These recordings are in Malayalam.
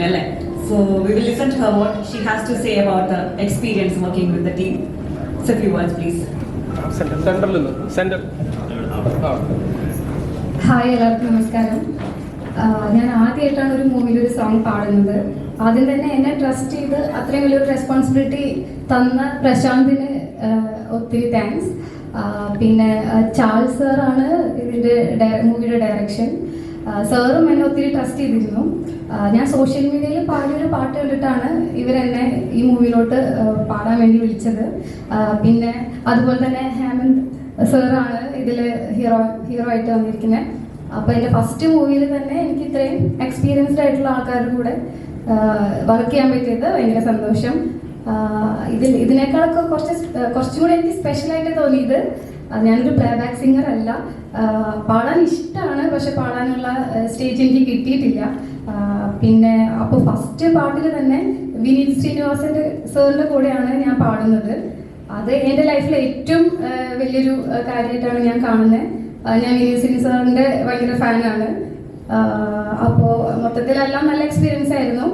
അല്ലേ? So we will listen to her what she has to say about the experience working with the team so few want please centre സെന്ററിൽ നിന്ന് സെന്റർ ഹായ് എല്ലാവർക്കും നമസ്കാരം. ഞാൻ ആദ്യമായിട്ടാണ് ഒരു മൂവിയിൽ ഒരു സോങ് പാടുന്നത്. ആദ്യം തന്നെ എന്നെ ട്രസ്റ്റ് ചെയ്ത് അത്രയും വലിയൊരു റെസ്പോൺസിബിലിറ്റി തന്ന പ്രശാന്തിന് ഒത്തിരി താങ്ക്സ് പിന്നെ ചാൾസ് സാറാണ് ഇതിന്റെ മൂവിയുടെ ഡയറക്ഷൻ സാറും എന്നെ ഒത്തിരി ട്രസ്റ്റ് ചെയ്തിരുന്നു. ഞാൻ സോഷ്യൽ മീഡിയയിൽ പാടിയൊരു പാട്ട് കണ്ടിട്ടാണ് ഇവരെന്നെ ഈ മൂവിയിലോട്ട് പാടാൻ വേണ്ടി വിളിച്ചത്. പിന്നെ അതുപോലെ തന്നെ ഹേമന്ത് സാറാണ് ഇതിൽ ഹീറോ ഹീറോ ആയിട്ട് വന്നിരിക്കുന്നത് അപ്പോൾ എന്റെ ഫസ്റ്റ് മൂവിയിൽ തന്നെ എനിക്ക് ഇത്രയും എക്സ്പീരിയൻസ്ഡ് ആയിട്ടുള്ള ആൾക്കാരുടെ കൂടെ വർക്ക് ചെയ്യാൻ പറ്റിയത് ഭയങ്കര സന്തോഷം. ഇതിൽ ഇതിനേക്കാളൊക്കെ കുറച്ച് കുറച്ചും കൂടി എനിക്ക് സ്പെഷ്യലായിട്ട് തോന്നിയത് ഞാനൊരു പ്ലേ ബാക്ക് സിംഗർ അല്ല പാടാൻ ഇഷ്ടമാണ് പക്ഷെ പാടാനുള്ള സ്റ്റേജ് എനിക്ക് കിട്ടിയിട്ടില്ല. പിന്നെ അപ്പോൾ ഫസ്റ്റ് പാട്ടിൽ തന്നെ വിനീത് ശ്രീനിവാസന്റെ സാറിന്റെ കൂടെയാണ് ഞാൻ പാടുന്നത്. അത് എന്റെ ലൈഫിലെ ഏറ്റവും വലിയൊരു കാര്യമായിട്ടാണ് ഞാൻ കാണുന്നത് ഞാൻ വിനീത് സിംഗ് സാറിന്റെ ഭയങ്കര ഫാനാണ് അപ്പോൾ മൊത്തത്തിലെല്ലാം നല്ല എക്സ്പീരിയൻസ് ആയിരുന്നു.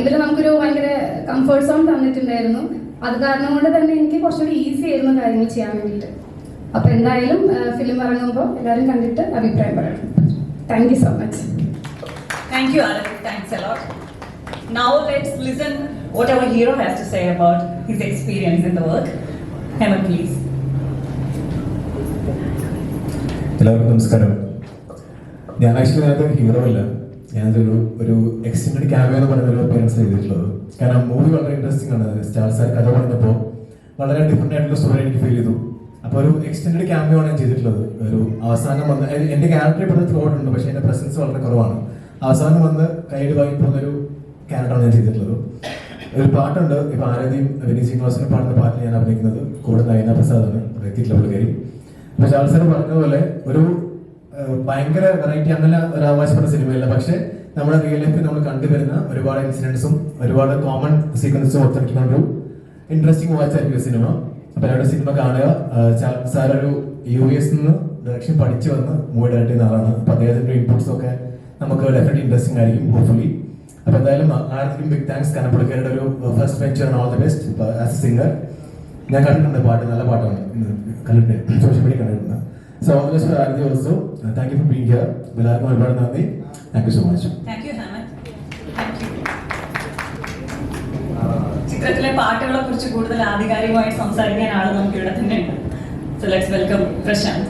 ഇവർ നമുക്കൊരു ഭയങ്കര കംഫർട്ട് സോൺ തന്നിട്ടുണ്ടായിരുന്നു. അത് കാരണം കൊണ്ട് തന്നെ എനിക്ക് കുറച്ചുകൂടി ഈസി ആയിരുന്നു കാര്യങ്ങൾ ചെയ്യാൻ വേണ്ടിയിട്ട്. അപ്പോൾ എന്തായാലും ഫിലിം ഇറങ്ങുമ്പോൾ എല്ലാവരും കണ്ടിട്ട് അഭിപ്രായം പറയണം. Thank you so much thank you thanks. Now let's listen what our hero has to say about his experience in the work. Hema, please. എല്ലാവർക്കും നമസ്കാരം. ഞാൻ ആക്ച്വലി അതിനകത്ത് ഹീറോ അല്ല. ഞാനൊരു ഒരു എക്സ്റ്റെൻഡ് ക്യാമറ എന്ന് പറയുന്ന ഒരു അപ്പിയറൻസ് ചെയ്തിട്ടുള്ളത്. കാരണം മൂവി വളരെ ഇൻട്രസ്റ്റിംഗ് ആണ്. സ്റ്റാർ സാർ കഥ പറഞ്ഞപ്പോൾ വളരെ ഡിഫറെന്റ് ആയിട്ടുള്ള സ്റ്റോറി എനിക്ക് ഫീൽ ചെയ്തു. അപ്പോൾ ഒരു എക്സ്റ്റെൻഡ് ക്യാമറ ആണ് ഞാൻ ചെയ്തിട്ടുള്ളത്. ഒരു അവസാനം വന്ന് എന്റെ ക്യാരക്ടർ ഇപ്പോൾ ത്രോട്ട് ഉണ്ട് പക്ഷെ എന്റെ പ്രസൻസ് വളരെ കുറവാണ്. അവസാനം വന്ന് കയ്യിൽ പോകുന്നൊരു ക്യാരക്ടറാണ് ഞാൻ ചെയ്തിട്ടുള്ളത്. ഒരു പാട്ടുണ്ട് ഇപ്പൊ ആരാധ്യം വിനീത് ശ്രീനിവാസനും പാടുന്ന പാട്ടിൽ ഞാൻ അഭിനയിക്കുന്നത്. കൂടെ നയന പ്രസാദാണ് എത്തിയിട്ടുള്ള പുള്ളിക്കാരി. പക്ഷെ പറഞ്ഞ പറഞ്ഞതുപോലെ ഒരു ഭയങ്കര വെറൈറ്റി അങ്ങനെ ഒരു അവകാശപ്പെട്ട സിനിമയല്ല. പക്ഷെ നമ്മുടെ റിയൽ ലൈഫിൽ നമ്മൾ കണ്ടുവരുന്ന ഒരുപാട് ഇൻസിഡൻസും ഒരുപാട് കോമൺ സീക്വൻസും ഒത്തിരിക്കുന്ന ഒരു ഇൻട്രസ്റ്റിംഗ് വാച്ച് ആയിരിക്കും സിനിമ. അപ്പൊ എല്ലാവരുടെ സിനിമ കാണുക. സാർ ഒരു യു എസ് നിന്ന് ഡയറക്ഷൻ പഠിച്ചു വന്ന് മൂവി ഡയറക്ട് ചെയ്യുന്ന ആളാണ്. അപ്പൊ അദ്ദേഹത്തിന്റെ ഇൻപുട്സ് ഒക്കെ നമുക്ക് ഡെഫിനറ്റ് ഇൻട്രസ്റ്റിംഗ് ആയിരിക്കും ഹോപ്പ്ഫുള്ളി അപ്പൊ എന്തായാലും ആർക്കും ബിഗ് താങ്ക്സ് കനപ്പെടുക്കേണ്ട ഒരു first venture all the best as a singer ഞാൻ കണ്ടിട്ടുണ്ട് പാട്ട് നല്ല പാട്ടാണ്. കണ്ടിട്ടുണ്ട്. സോഷ്യൽ മീഡിയ കണ്ടിട്ടുണ്ട്. So all the best for also thank you for being here എല്ലാവർക്കും ഒരുപാട് നന്ദി. Thank you so much thank you, ചിത്രത്തിലെ പാട്ടുകളെ കുറിച്ച് കൂടുതൽ ആധികാരികമായി സംസാരിക്കാൻ ആൾ നമുക്ക് ഇവിടെ തന്നെ ഉണ്ട്. So let's welcome Prashanth.